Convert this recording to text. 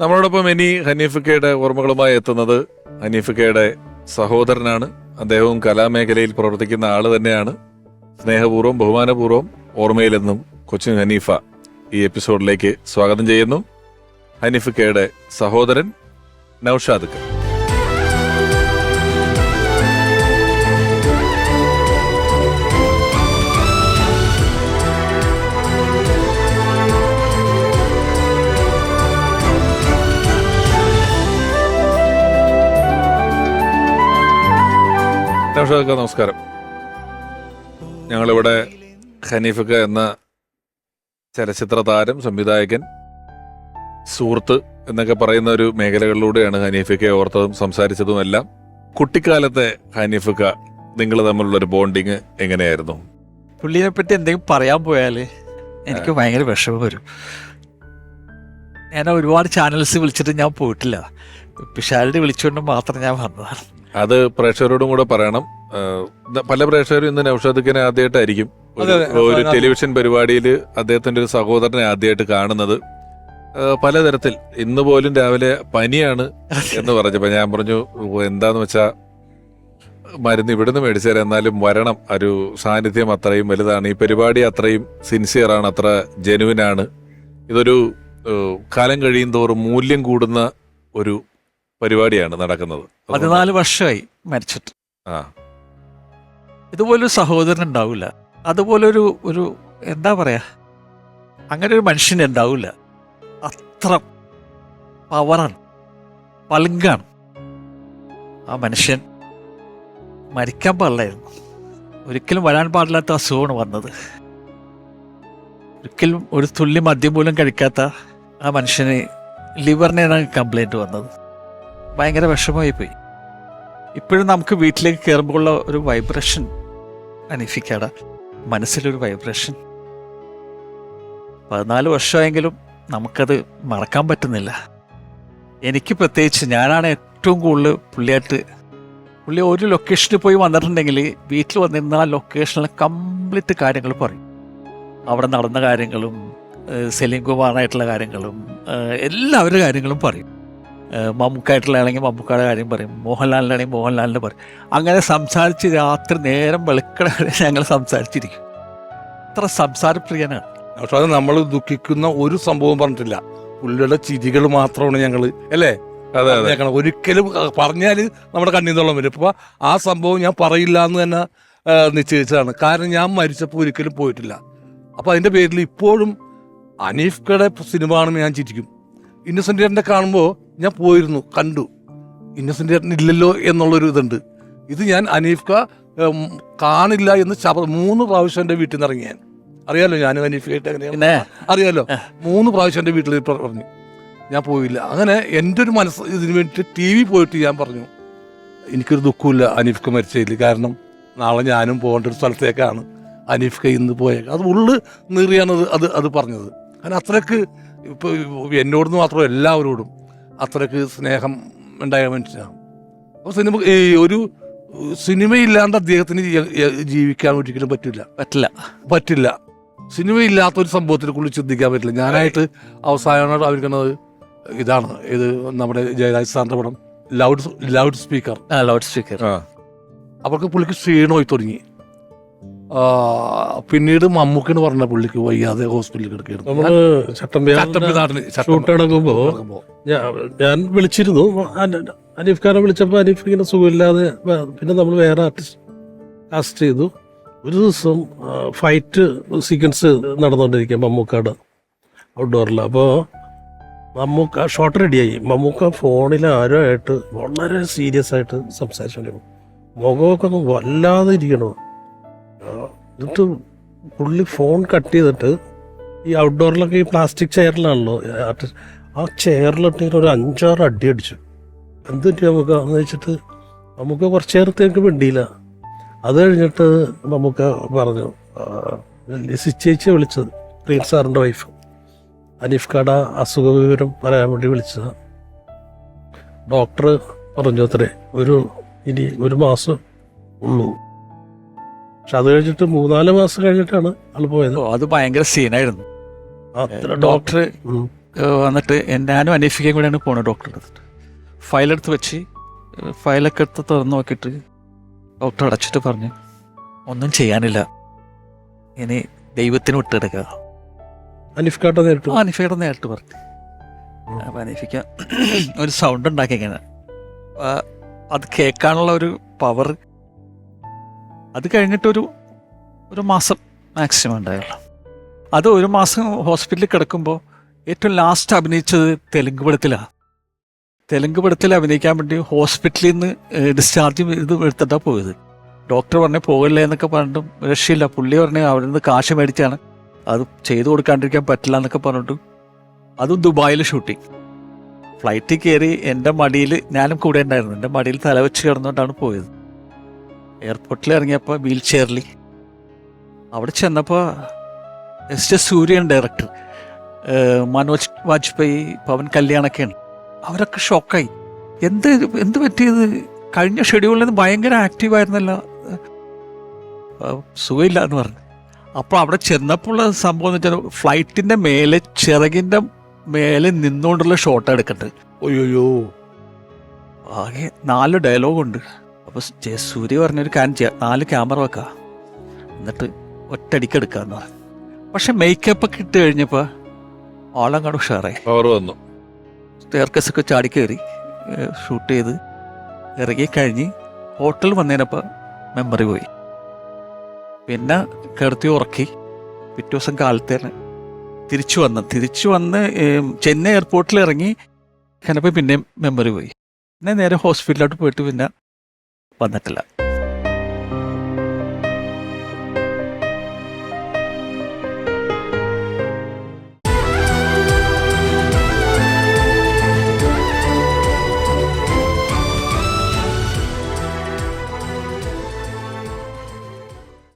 നമ്മളോടൊപ്പം ഇനി ഹനീഫിക്കയുടെ ഓർമ്മകളുമായി എത്തുന്നത് ഹനീഫിക്കയുടെ സഹോദരനാണ്. അദ്ദേഹവും കലാമേഖലയിൽ പ്രവർത്തിക്കുന്ന ആൾ തന്നെയാണ്. സ്നേഹപൂർവം ബഹുമാനപൂർവം ഓർമ്മയിലെന്നും കൊച്ചിൻ ഹനീഫ ഈ എപ്പിസോഡിലേക്ക് സ്വാഗതം ചെയ്യുന്നു. ഹനീഫിക്കയുടെ സഹോദരൻ നൌഷാദ് ഖാൻ. നൌഷാദ് നമസ്കാരം. ഞങ്ങളിവിടെ ഹനീഫക്ക എന്ന ചലച്ചിത്ര താരം സംവിധായകൻ സുഹൃത്ത് എന്നൊക്കെ പറയുന്ന ഒരു മേഖലകളിലൂടെയാണ് ഹനീഫിക്കയെ ഓർത്തതും സംസാരിച്ചതും എല്ലാം. കുട്ടിക്കാലത്തെ ഹനീഫക്ക നിങ്ങൾ തമ്മിലുള്ള ഒരു ബോണ്ടിങ് എങ്ങനെയായിരുന്നു? പുള്ളിയെ പറ്റി എന്തെങ്കിലും പറയാൻ പോയാൽ എനിക്ക് ഭയങ്കര വിഷമം വരും. ഞാൻ ഒരുപാട് ചാനൽസ് വിളിച്ചിട്ട് ഞാൻ പോയിട്ടില്ല. പിഷാലിനെ വിളിച്ചുകൊണ്ട് മാത്രം ഞാൻ വന്നതാണ്. അത് പ്രേക്ഷകരോടും കൂടെ പറയണം. പല പ്രേക്ഷകരും ഇന്ന് നൌഷാദിഖിനെ ആദ്യമായിട്ടായിരിക്കും ഒരു-. ടെലിവിഷൻ പരിപാടിയിൽ അദ്ദേഹത്തിന്റെ ഒരു സഹോദരനെ ആദ്യമായിട്ട് കാണുന്നത്. പലതരത്തിൽ. ഇന്ന് പോലും രാവിലെ പനിയാണ് എന്ന് പറഞ്ഞപ്പോ ഞാൻ പറഞ്ഞു "ഓ, എന്താന്ന് വെച്ചാ മരുന്ന് ഇവിടുന്ന് മേടിച്ചു തരാം. എന്നാലും വരണം. ഒരു സാന്നിധ്യം അത്രയും വലുതാണ്. ഈ പരിപാടി അത്രയും സിൻസിയർ ആണ് അത്ര ജെനുവിനാണ് ഇതൊരു കാലം കഴിയും തോറും മൂല്യം കൂടുന്ന ഒരു പരിപാടിയാണ് നടക്കുന്നത്. പതിനാല് വർഷമായി മരിച്ചിട്ട്. ആ. ഇതുപോലൊരു സഹോദരൻ ഉണ്ടാവില്ല അതുപോലൊരു ഒരു എന്താ പറയുക അങ്ങനെ ഒരു മനുഷ്യൻ ഉണ്ടാവില്ല അത്ര പവറാണ് പളുങ്കാണ്. ആ മനുഷ്യൻ മരിക്കാൻ പാടില്ലായിരുന്നു. ഒരിക്കലും വരാൻ പാടില്ലാത്ത അസുഖമാണ് വന്നത്. ഒരിക്കലും ഒരു തുള്ളി മദ്യം പോലും കഴിക്കാത്ത ആ മനുഷ്യന് ലിവറിനാണ് കംപ്ലൈന്റ് വന്നത്. ഭയങ്കര വിഷമമായി പോയി ഇപ്പോഴും നമുക്ക് വീട്ടിലേക്ക് കയറുമ്പോഴുള്ള ഒരു വൈബ്രേഷൻ അനിഫിക്കാട മനസ്സിലൊരു വൈബ്രേഷൻ പതിനാല് വർഷമായെങ്കിലും നമുക്കത് മറക്കാൻ പറ്റുന്നില്ല. എനിക്ക് പ്രത്യേകിച്ച് ഞാനാണ് ഏറ്റവും കൂടുതൽ പുള്ളിയായിട്ട് പുള്ളി ഒരു ലൊക്കേഷനിൽ പോയി വന്നിട്ടുണ്ടെങ്കിൽ വീട്ടിൽ വന്നിരുന്ന ആ ലൊക്കേഷനിലെ കംപ്ലീറ്റ് കാര്യങ്ങൾ പറയും. അവിടെ നടന്ന കാര്യങ്ങളും സെലിം കുമാറായിട്ടുള്ള കാര്യങ്ങളും എല്ലാവരുടെ കാര്യങ്ങളും പറയും. മമ്മൂക്കായിട്ടുള്ളതാണെങ്കിൽ മമ്മൂക്കയുടെ കാര്യം പറയും. മോഹൻലാലിനാണെങ്കിൽ മോഹൻലാലിന്റെ പറയും. അങ്ങനെ സംസാരിച്ച് രാത്രി നേരം വെളുക്കണ വരെ ഞങ്ങൾ സംസാരിച്ചിരിക്കും. അത്ര സംസാരപ്രിയനാണ്. പക്ഷെ അത് നമ്മൾ ദുഃഖിക്കുന്ന ഒരു സംഭവം പറഞ്ഞിട്ടില്ല. പുള്ളിയുടെ ചിരികൾ മാത്രമാണ് ഞങ്ങൾ അല്ലേ? അതെ അതെ. ഒരിക്കലും പറഞ്ഞാൽ നമ്മുടെ കണ്ണിൽ നിന്നുള്ള വരും. ഇപ്പൊ ആ സംഭവം ഞാൻ പറയില്ല എന്ന് തന്നെ നിശ്ചയിച്ചതാണ്. കാരണം ഞാൻ മരിച്ചപ്പോൾ ഒരിക്കലും പോയിട്ടില്ല. അപ്പോൾ അതിന്റെ പേരിൽ ഇപ്പോഴും അനീഫ്കയുടെ സിനിമ കാണുമ്പോൾ ഞാൻ ചിരിക്കും. ഇന്നസെന്റ് കാണുമ്പോൾ ഞാൻ പോയിരുന്നു കണ്ടു. ഇന്നസെന്റ് ചേട്ടൻ ഇല്ലല്ലോ എന്നുള്ളൊരു ഇതുണ്ട്. ഇത് ഞാൻ അനീഫ്ക കാണില്ല എന്ന് ശബ മൂന്ന് പ്രാവശ്യം എന്റെ വീട്ടിൽ നിന്ന് ഇറങ്ങി ഞാൻ അറിയാലോ ഞാനും അനീഫായിട്ട് അങ്ങനെ അറിയാലോ? മൂന്ന് പ്രാവശ്യം എന്റെ വീട്ടിൽ പറഞ്ഞു. ഞാൻ പോയില്ല. അങ്ങനെ എന്റെ ഒരു മനസ്സ് ഇതിനു വേണ്ടിയിട്ട് ടി വി പോയിട്ട് ഞാൻ പറഞ്ഞു എനിക്കൊരു ദുഃഖമില്ല അനീഫ്ക മരിച്ചതിൽ. കാരണം നാളെ ഞാനും പോകേണ്ട ഒരു സ്ഥലത്തേക്കാണ് അനീഫ്ക ഇന്ന് പോയേക്കാം അത് ഉള്ളു നീറിയാണ് അത് അത് അത് പറഞ്ഞത്. കാരണം അത്രയ്ക്ക് ഇപ്പോൾ എന്നോടൊന്ന് മാത്രം എല്ലാവരോടും അത്രയ്ക്ക് സ്നേഹം ഉണ്ടായ മനുഷ്യനാണ് അപ്പോൾ സിനിമ ഈ ഒരു സിനിമയില്ലാണ്ട് അദ്ദേഹത്തിന് ജീവിക്കാൻ ഒരിക്കലും പറ്റില്ല. പറ്റില്ല. പറ്റില്ല. സിനിമയില്ലാത്തൊരു സംഭവത്തിനെ കുറിച്ച് ചിന്തിക്കാൻ പറ്റില്ല. ഞാനായിട്ട് അവസാനമായിട്ട് ആയിരിക്കുന്നത് ഇതാണ്. ഇത് നമ്മുടെ ജയരാജ് സാറിന്റെ പടം loud loud speaker. Loud speaker. അവർക്ക് പുള്ളിക്ക് ക്ഷീണമായി തുടങ്ങി. പിന്നീട് മമ്മൂക്കിന് പറഞ്ഞ പുള്ളിക്ക് വയ്യാതെ ഹോസ്പിറ്റലിൽ കിടക്കുകയായിരുന്നു. നമ്മൾ. ഞാൻ വിളിച്ചിരുന്നു. അന- അനീഫ് ഖാനെ വിളിച്ചപ്പോൾ അനീഫ് ഇങ്ങനെ സുഖമില്ലാതെ പിന്നെ നമ്മൾ വേറെ ആർട്ടിസ്റ്റ് കാസ്റ്റ് ചെയ്തു. ഒരു ദിവസം ഫൈറ്റ് സീക്വൻസ് നടന്നുകൊണ്ടിരിക്കുക മമ്മൂക്കാട് ഔട്ട്ഡോറിൽ അപ്പോൾ മമ്മൂക്ക ഷോട്ട് റെഡിയായി മമ്മൂക്ക ഫോണിൽ ആരോ ആയിട്ട് വളരെ സീരിയസ് ആയിട്ട് സംസാരിച്ചുകൊണ്ടിരുന്നു മുഖമൊക്കെ വല്ലാതെ ഇരിക്കണോ. എന്നിട്ട് പുള്ളി ഫോൺ കട്ട് ചെയ്തിട്ട് ഈ ഔട്ട്ഡോറിലൊക്കെ ഈ പ്ലാസ്റ്റിക് ചെയറിലാണല്ലോ ആ ചെയറിലിട്ട് ഒരു അഞ്ചാറ് അടി അടിച്ചു. എന്ത് പറ്റി നമുക്ക്? എന്ന് വെച്ചിട്ട് നമുക്ക് കുറച്ച് നേരത്തേക്ക് വേണ്ടിയില്ല അത് കഴിഞ്ഞിട്ട് നമുക്ക് പറഞ്ഞു ചേച്ചി വിളിച്ചത് പ്രിയൻ സാറിന്റെ വൈഫ് അനീഫ് കട അസുഖ വിവരം പറയാൻ വേണ്ടി വിളിച്ചത്. ഡോക്ടർ പറഞ്ഞു അത്രേ ഒരു ഇനി ഒരു മാസം ഉള്ളൂ. പക്ഷെ അത് കഴിഞ്ഞിട്ട് മൂന്നാൽ മാസം കഴിഞ്ഞിട്ടാണ് ആൾ പോയത്. അത് ഭയങ്കര സീനായിരുന്നു. അത്ര ഡോക്ടർ വന്നിട്ട് ഞാനും അന്വേഷിക്കാൻ കൂടെയാണ് പോണത് ഡോക്ടറെ അടുത്തിട്ട് ഫയലെടുത്ത് വെച്ച് ഫയലൊക്കെ എടുത്ത് തുറന്ന് നോക്കിയിട്ട് ഡോക്ടർ അടച്ചിട്ട് പറഞ്ഞു ഒന്നും ചെയ്യാനില്ല. ഇനി ദൈവത്തിന് വിട്ടെടുക്കുക. അനീഫ് നേരിട്ട്. അനീഫയുടെ നേരിട്ട് പറഞ്ഞു. അപ്പം അനീഫിക്ക ഒരു സൗണ്ട് ഉണ്ടാക്കി ഇങ്ങനെ. അത് കേൾക്കാനുള്ള ഒരു പവർ അത് കഴിഞ്ഞിട്ടൊരു ഒരു മാസം മാക്സിമം ഉണ്ടായുള്ളൂ. അത് ഒരു മാസം ഹോസ്പിറ്റലിൽ കിടക്കുമ്പോൾ ഏറ്റവും ലാസ്റ്റ് അഭിനയിച്ചത് തെലുങ്ക് പടത്തിലാണ് തെലുങ്ക് പടത്തിൽ അഭിനയിക്കാൻ വേണ്ടി ഹോസ്പിറ്റലിൽ നിന്ന് ഡിസ്ചാർജ് ഇത് എടുത്തിട്ടാണ് പോയത്. ഡോക്ടർ പറഞ്ഞു പോകല്ലേ എന്നൊക്കെ പറഞ്ഞിട്ടും രക്ഷയില്ല. പുള്ളി പറഞ്ഞു അവിടെ നിന്ന് കാശ് മേടിച്ചാണ്. അത് ചെയ്തു കൊടുക്കാണ്ടിരിക്കാൻ പറ്റില്ല എന്നൊക്കെ പറഞ്ഞിട്ട് അതും ദുബായിൽ ഷൂട്ടിങ് ഫ്ലൈറ്റിൽ കയറി എന്റെ മടിയിൽ ഞാനും കൂടെ ഉണ്ടായിരുന്നു. എന്റെ മടിയിൽ തലവെച്ച് കിടന്നുകൊണ്ടാണ് പോയത്. എയർപോർട്ടിൽ ഇറങ്ങിയപ്പോൾ വീൽ ചെയറിൽ. അവിടെ ചെന്നപ്പോൾ S S Suryan director Manoj Vajpayee Pavan കല്യാണൊക്കെയാണ്. അവരൊക്കെ ഷോക്കായി. എന്ത് എന്ത് പറ്റിയത്? കഴിഞ്ഞ ഷെഡ്യൂളിൽ നിന്ന് ഭയങ്കര ആക്റ്റീവായിരുന്നല്ലോ സുഖമില്ല എന്ന് പറഞ്ഞു. അപ്പോൾ അവിടെ ചെന്നപ്പോൾ സംഭവം എന്ന് വെച്ചാൽ ഫ്ലൈറ്റിന്റെ മേലെ ചിറകിന്റെ മേലെ നിന്നുകൊണ്ടുള്ള ഷോട്ട് എടുക്കട്ടെ ഒയ്യോയ്യോ ആകെ നാല് ഡയലോഗുണ്ട് അപ്പോൾ ജയസൂര്യ പറഞ്ഞൊരു കാര്യം ചെയ്യാം. നാല് ക്യാമറ വെക്കുക എന്നിട്ട് ഒറ്റടിക്കെടുക്കുക എന്ന് പറഞ്ഞു പക്ഷെ മേക്കപ്പ് ഒക്കെ ഇട്ട് കഴിഞ്ഞപ്പോൾ ആളങ്ങോട്ട് ഉഷാറായി. പവർ വന്നു. സ്റ്റെയർക്കസൊക്കെ ചാടി കയറി ഷൂട്ട് ചെയ്ത് ഇറങ്ങി കഴിഞ്ഞ് ഹോട്ടൽ വന്നതിനപ്പോൾ മെമ്മറി പോയി. പിന്നെ കിടത്തി ഉറക്കി. പിറ്റേ ദിവസം കാലത്തേന് തിരിച്ചു വന്ന്. തിരിച്ചു വന്ന് ചെന്നൈ എയർപോർട്ടിൽ ഇറങ്ങി. കഴിഞ്ഞപ്പോൾ പിന്നെയും മെമ്മറി പോയി. പിന്നെ നേരെ ഹോസ്പിറ്റലിലോട്ട് പോയിട്ട് പിന്നെ വന്നിട്ടില്ല